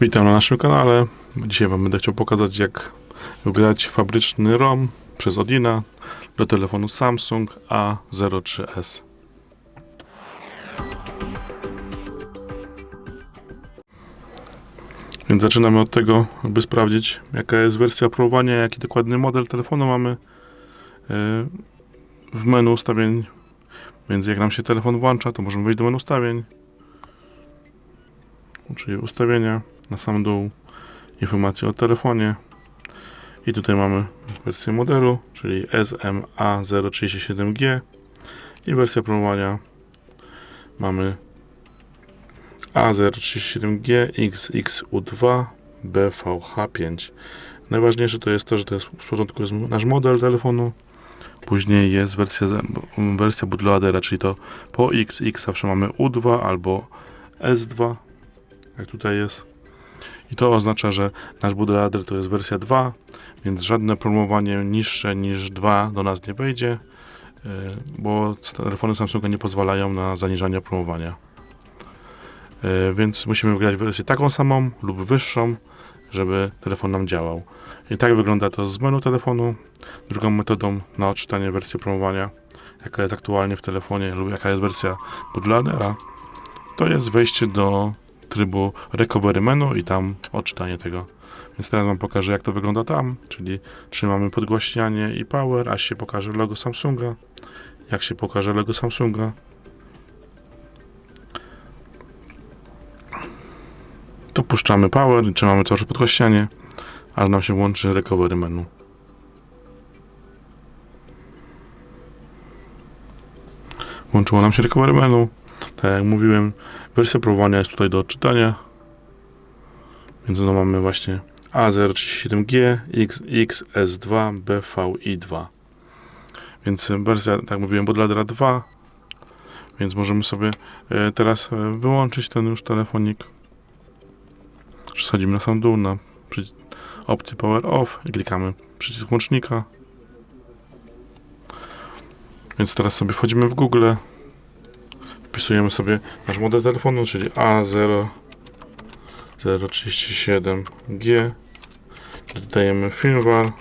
Witam na naszym kanale. Dzisiaj Wam będę chciał pokazać, jak wgrać fabryczny ROM przez Odina do telefonu Samsung A03s. Więc zaczynamy od tego, by sprawdzić, jaka jest wersja oprogramowania, jaki dokładny model telefonu mamy yy, w menu ustawień. Więc jak nam się telefon włącza, to możemy wejść do menu ustawień, czyli ustawienia na sam dół. Informacje o telefonie. I tutaj mamy wersję modelu, czyli SMA037G i wersja promowania. Mamy A037G XXU2 BVH5 najważniejsze to jest to, że to jest w porządku jest nasz model telefonu. Później jest wersja, wersja bootloadera, czyli to po XX zawsze mamy U2 albo S2 jak tutaj jest i to oznacza, że nasz bootloader to jest wersja 2, więc żadne promowanie niższe niż 2 do nas nie wejdzie, yy, bo telefony Samsunga nie pozwalają na zaniżanie promowania. Yy, Więc musimy wygrać wersję taką samą lub wyższą, żeby telefon nam działał. I tak wygląda to z menu telefonu. Drugą metodą na odczytanie wersji promowania, jaka jest aktualnie w telefonie lub jaka jest wersja bootloadera, to jest wejście do trybu recovery menu i tam odczytanie tego. Więc teraz wam pokażę jak to wygląda tam, czyli trzymamy podgłaśnianie i power, aż się pokaże logo Samsunga. Jak się pokaże logo Samsunga, to puszczamy power i trzymamy cały czas podgłaśnianie, aż nam się włączy recovery menu. Włączyło nam się recovery menu. Tak jak mówiłem, wersja promowania jest tutaj do odczytania. Więc no mamy właśnie A037G XXS2 BVI2. Więc wersja, tak mówiłem, Bootloadera 2. Więc możemy sobie e, teraz e, wyłączyć ten już telefonik. Przechodzimy na sam dół, na opcję Power Off i klikamy przycisk łącznika. Więc teraz sobie wchodzimy w Google. Wpisujemy sobie nasz model telefonu, czyli A037G. Dodajemy firmware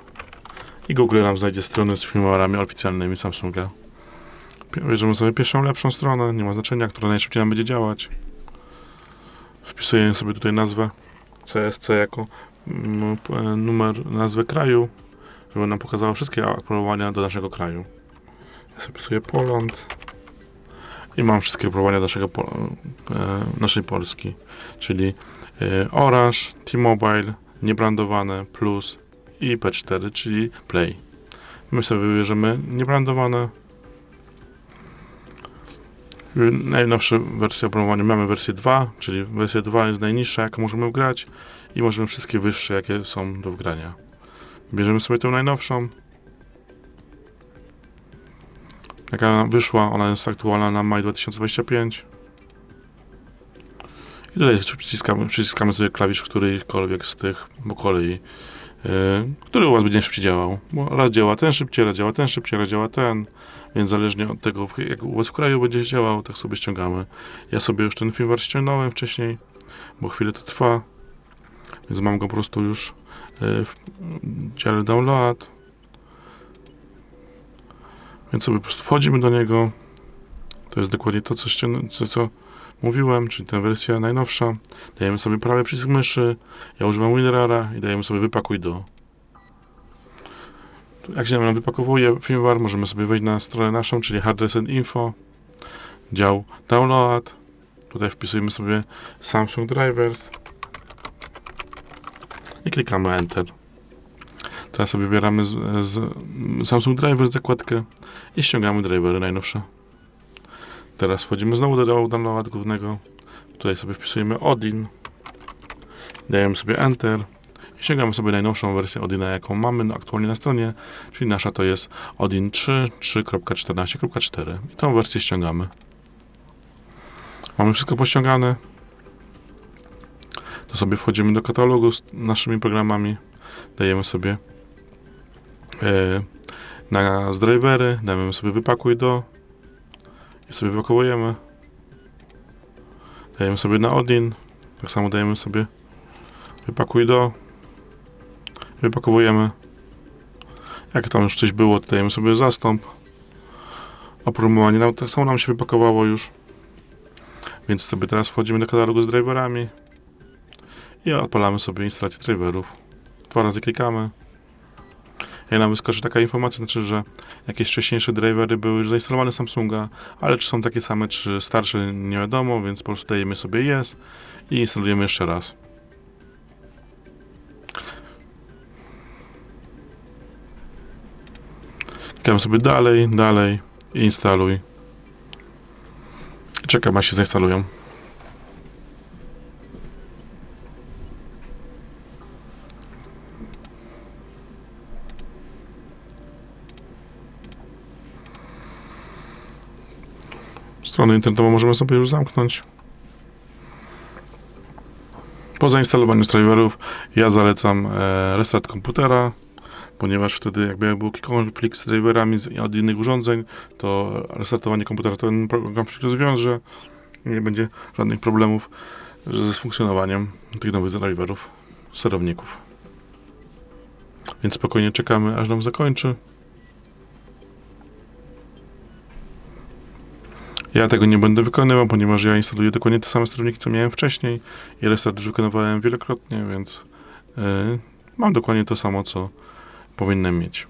i Google nam znajdzie strony z firmware'ami oficjalnymi Samsunga. Bierzemy sobie pierwszą lepszą stronę, nie ma znaczenia, która najszybciej nam będzie działać. Wpisujemy sobie tutaj nazwę CSC jako mm, p- numer, nazwę kraju, żeby nam pokazało wszystkie aprobowania do naszego kraju. Ja sobie Poland i mam wszystkie aprobowania naszego, e, naszej Polski, czyli e, Orange, T-Mobile, niebrandowane, Plus i P4, czyli Play. My sobie wybierzemy niebrandowane. Najnowsza wersja oprogramowania mamy wersję 2, czyli wersja 2 jest najniższa, jaką możemy wgrać i możemy wszystkie wyższe, jakie są do wgrania. Bierzemy sobie tę najnowszą. Nam wyszła, ona jest aktualna na maj 2025. I tutaj przyciskamy, przyciskamy sobie klawisz którykolwiek z tych kolei, yy, który u Was będzie szybciej działał. Bo raz działa ten szybciej, raz działa ten szybciej, raz działa ten, więc zależnie od tego, jak u Was w kraju będzie działał, tak sobie ściągamy. Ja sobie już ten firmware ściągnąłem wcześniej, bo chwilę to trwa, więc mam go po prostu już yy, w dziale download. Więc sobie po prostu wchodzimy do niego. To jest dokładnie to, co, co, co mówiłem, czyli ta wersja najnowsza. Dajemy sobie prawy przycisk myszy. Ja używam WinRara i dajemy sobie wypakuj do. Jak się nam wypakowuje firmware, możemy sobie wejść na stronę naszą, czyli Hard Reset Info. Dział Download. Tutaj wpisujemy sobie Samsung Drivers. I klikamy Enter. Teraz sobie wybieramy z, z Samsung Drivers zakładkę i ściągamy drivery najnowsze. Teraz wchodzimy znowu do download download głównego. Tutaj sobie wpisujemy Odin. Dajemy sobie Enter. I ściągamy sobie najnowszą wersję Odina, jaką mamy aktualnie na stronie. Czyli nasza to jest Odin 3, 3.14.4. I tą wersję ściągamy. Mamy wszystko pościągane. To sobie wchodzimy do katalogu z naszymi programami. Dajemy sobie na z drivery, dajemy sobie wypakuj do i sobie wypakowujemy. Dajemy sobie na Odin, tak samo dajemy sobie Wypakuj do. Wypakowujemy. Jak tam już coś było, to dajemy sobie zastąp. Oprogramowanie nam, tak samo nam się wypakowało już. Więc sobie teraz wchodzimy do katalogu z driverami. I odpalamy sobie instalację driverów. Dwa razy klikamy. Nam wyskoczy taka informacja, znaczy, że jakieś wcześniejsze drivery były już zainstalowane Samsunga, ale czy są takie same, czy starsze, nie wiadomo, więc po prostu dajemy sobie yes i instalujemy jeszcze raz. Klikamy sobie dalej, dalej instaluj. Czekam, aż się zainstalują. Stronę internetową możemy sobie już zamknąć. Po zainstalowaniu driverów ja zalecam e, restart komputera, ponieważ wtedy jakby jak był konflikt z driverami z, od innych urządzeń, to restartowanie komputera ten konflikt rozwiąże i nie będzie żadnych problemów z funkcjonowaniem tych nowych driverów, sterowników. Więc spokojnie czekamy, aż nam zakończy. Ja tego nie będę wykonywał, ponieważ ja instaluję dokładnie te same sterowniki, co miałem wcześniej i restart już wykonywałem wielokrotnie, więc yy, mam dokładnie to samo, co powinienem mieć.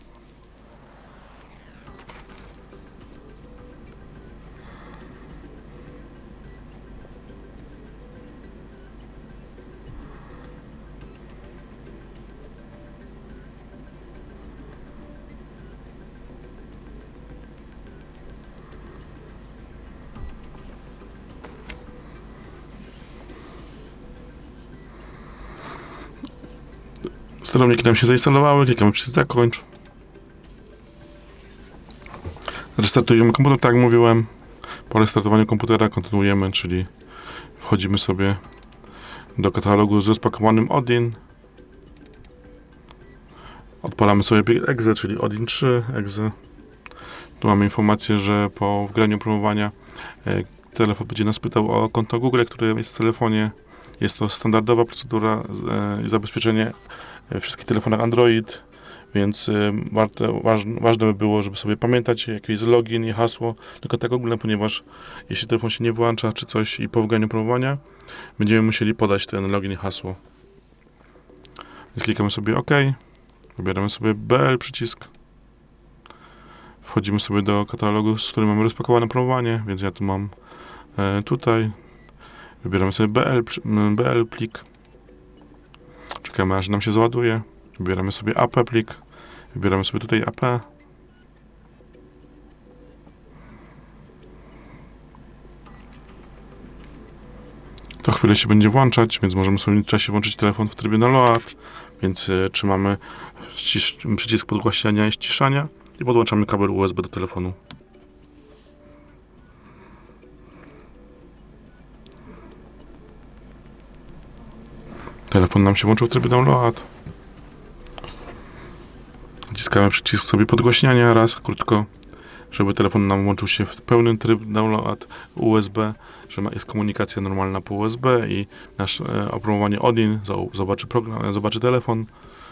Sterowniki nam się zainstalowały, klikamy przycisk zakończ. Restartujemy komputer, tak jak mówiłem. Po restartowaniu komputera kontynuujemy, czyli wchodzimy sobie do katalogu z rozpakowanym Odin. Odpalamy sobie exe, czyli Odin 3 exe. Tu mamy informację, że po wgraniu promowania e, telefon będzie nas pytał o konto Google, które jest w telefonie. Jest to standardowa procedura e, i zabezpieczenie w wszystkich telefonach Android, więc y, warte, waż, ważne by było, żeby sobie pamiętać jaki jest login i hasło do konta Google, ponieważ jeśli telefon się nie włącza czy coś i po wgraniu promowania, będziemy musieli podać ten login i hasło. Więc klikamy sobie OK, wybieramy sobie BL przycisk, wchodzimy sobie do katalogu, z którym mamy rozpakowane promowanie, więc ja tu mam e, tutaj, wybieramy sobie BL, BL plik, Czekamy aż nam się załaduje. Wybieramy sobie AP plik. Wybieramy sobie tutaj AP. To chwilę się będzie włączać, więc możemy sobie w czasie włączyć telefon w trybie na load. Więc y, trzymamy przycisk podgłaśniania i ściszania i podłączamy kabel USB do telefonu. Telefon nam się włączył w trybie download. Naciskamy przycisk sobie podgłaśniania raz, krótko, żeby telefon nam włączył się w pełny tryb download USB, że jest komunikacja normalna po USB i nasz e, oprogramowanie Odin zobaczy, program, zobaczy telefon.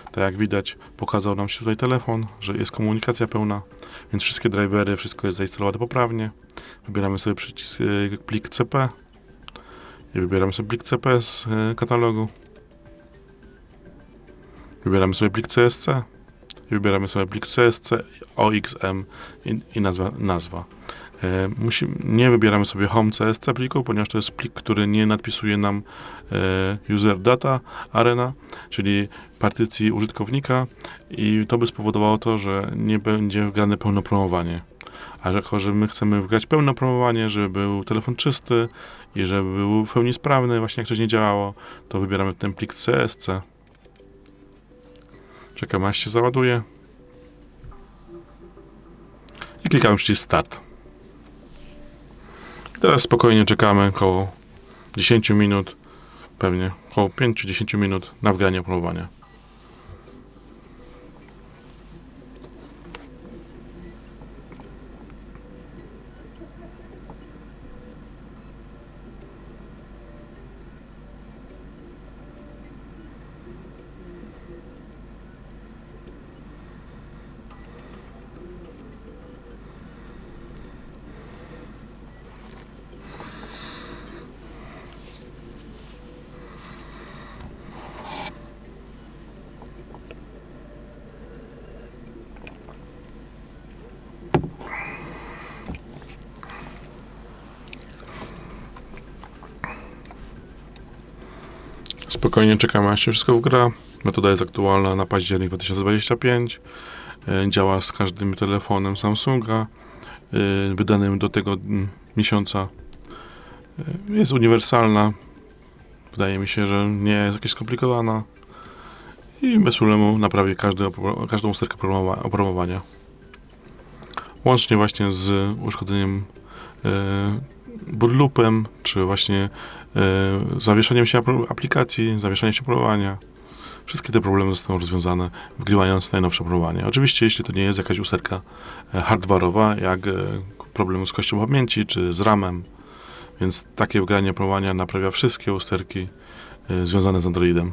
Tak jak widać, pokazał nam się tutaj telefon, że jest komunikacja pełna, więc wszystkie drivery, wszystko jest zainstalowane poprawnie. Wybieramy sobie przycisk e, plik CP i wybieramy sobie plik CP z e, katalogu. Wybieramy sobie plik CSC i wybieramy sobie plik CSC, OXM i, i nazwa. nazwa. E, musi, nie wybieramy sobie home CSC pliku, ponieważ to jest plik, który nie nadpisuje nam e, user data arena, czyli partycji użytkownika i to by spowodowało to, że nie będzie wgrane pełne promowanie. A jako, że my chcemy wgrać pełne promowanie, żeby był telefon czysty i żeby był w pełni sprawny, właśnie jak coś nie działało, to wybieramy ten plik CSC. Czekamy aż się załaduje. I klikamy przycisk Start. Teraz spokojnie czekamy około 10 minut, pewnie około 5-10 minut na wgranie opromowania. Spokojnie czekamy, aż się wszystko wgra. Metoda jest aktualna na październik 2025. E, Działa z każdym telefonem Samsunga e, wydanym do tego mm, miesiąca. E, Jest uniwersalna. Wydaje mi się, że nie jest jakaś skomplikowana. I bez problemu naprawi każdy, każdą usterkę oprogramowa- oprogramowania. Łącznie właśnie z uszkodzeniem bootloopem, czy właśnie zawieszeniem się aplikacji, zawieszeniem się oprogramowania. Wszystkie te problemy zostaną rozwiązane, wgrywając najnowsze oprogramowanie. Oczywiście, jeśli to nie jest jakaś usterka e, hardware'owa, jak e, problem z kością pamięci, czy z RAM-em, więc takie wgranie oprogramowania naprawia wszystkie usterki e, związane z Androidem.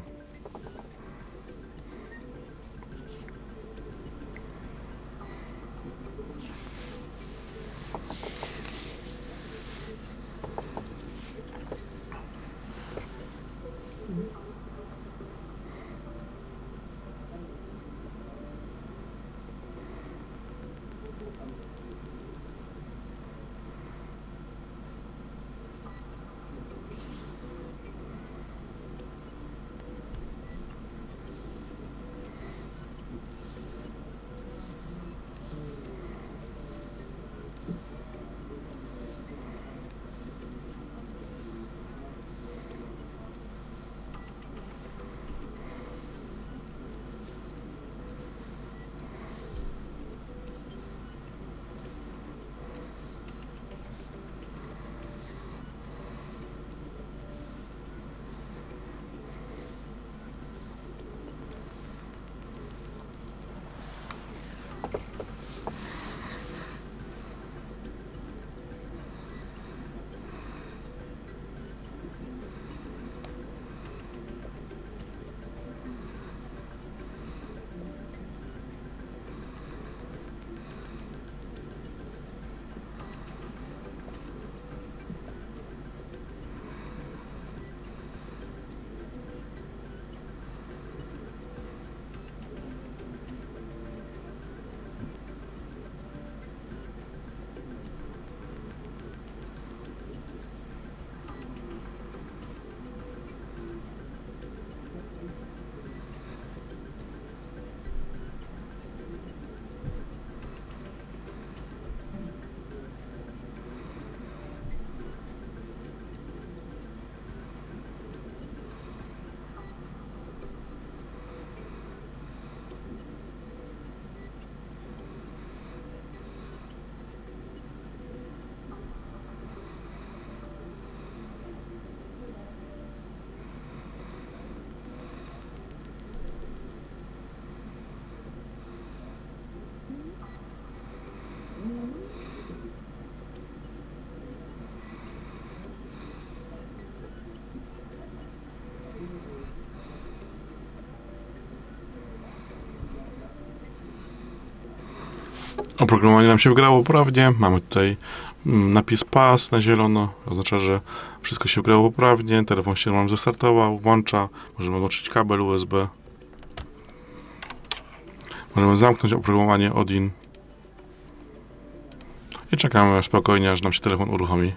Oprogramowanie nam się wgrało poprawnie. Mamy tutaj mm, napis PAS na zielono. Oznacza, że wszystko się wgrało poprawnie. Telefon się nam zestartował, włącza. Możemy odłączyć kabel USB. Możemy zamknąć oprogramowanie Odin. I czekamy spokojnie, aż nam się telefon uruchomi.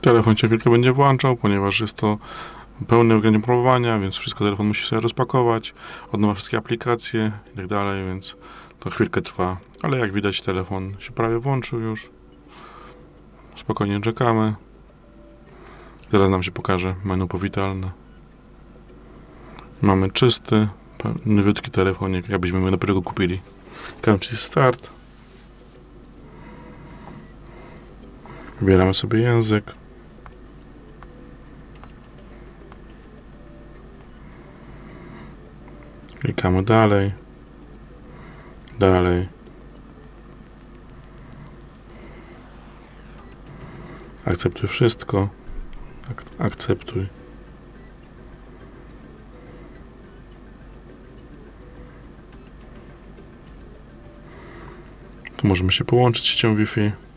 Telefon się chwilkę będzie włączał, ponieważ jest to pełne oprogramowania, więc wszystko telefon musi sobie rozpakować, od nowa wszystkie aplikacje i tak dalej, więc to chwilkę trwa. Ale jak widać telefon się prawie włączył już. Spokojnie czekamy. Zaraz nam się pokaże menu powitalne. Mamy czysty, nowiutki telefonik, jakbyśmy dopiero go kupili. Country Start. Wybieramy sobie język. Klikamy dalej. Dalej. Akceptuj wszystko. Ak akceptuj. Tu możemy się połączyć siecią Wi-Fi.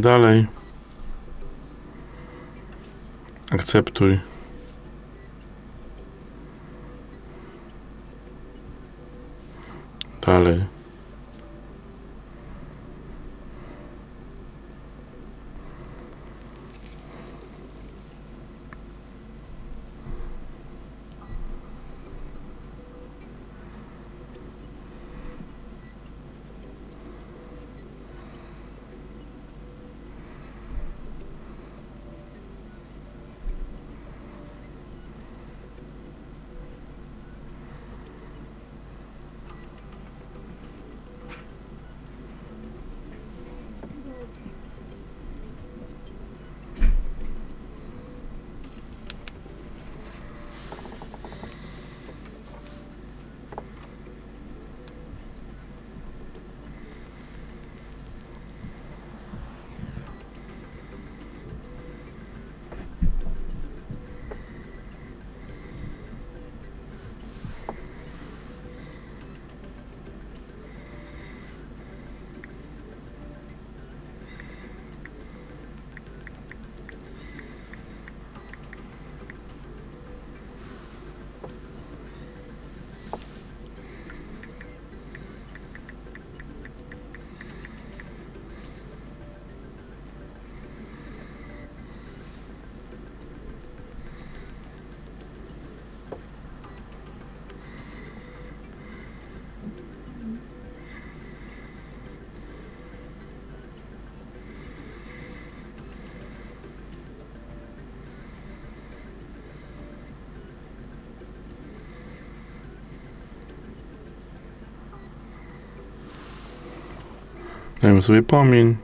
Dalej. Akceptuj. Dalej. Dajmy sobie pomiń.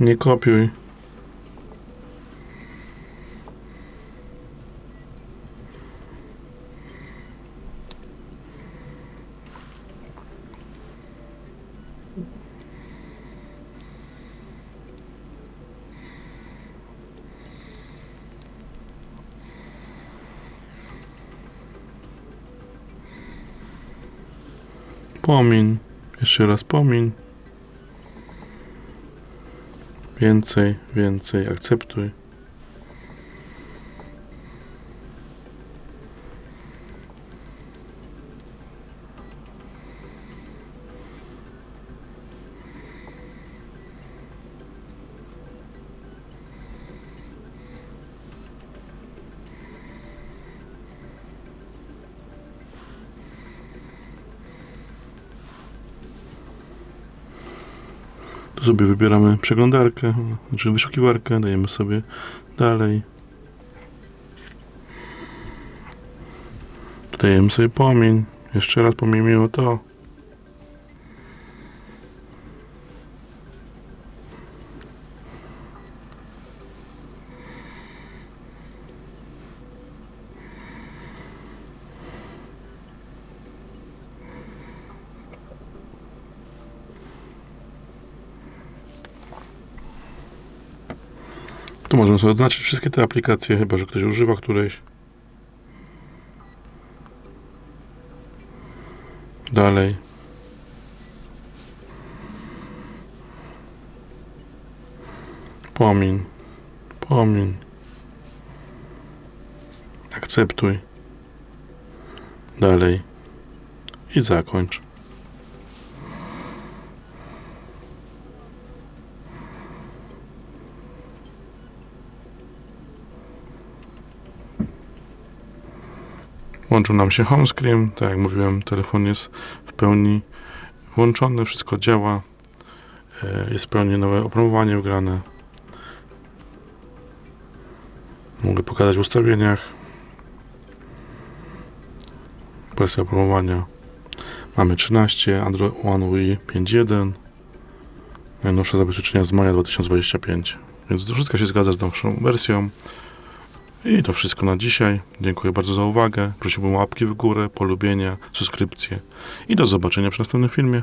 Nie kopiuj. Pomiń. Jeszcze raz pomiń. Więcej, więcej, akceptuj. Sobie wybieramy przeglądarkę, znaczy wyszukiwarkę, dajemy sobie dalej. Dajemy sobie pomień. Jeszcze raz pomijmy to. Możemy sobie odznaczyć wszystkie te aplikacje, chyba że ktoś używa którejś. Dalej. Pomiń. Pomiń. Akceptuj. Dalej. I zakończ. Łączył nam się home screen. Tak jak mówiłem, telefon jest w pełni włączony, wszystko działa. E, Jest w pełni nowe opromowanie wgrane. Mogę pokazać w ustawieniach. Wersja opromowania. Mamy 13, Android One UI 5.1. Najnowsze zabezpieczenia z maja 2025. Więc wszystko się zgadza z nowszą wersją. I to wszystko na dzisiaj. Dziękuję bardzo za uwagę. Prosiłbym o łapki w górę, polubienia, subskrypcje i do zobaczenia przy następnym filmie.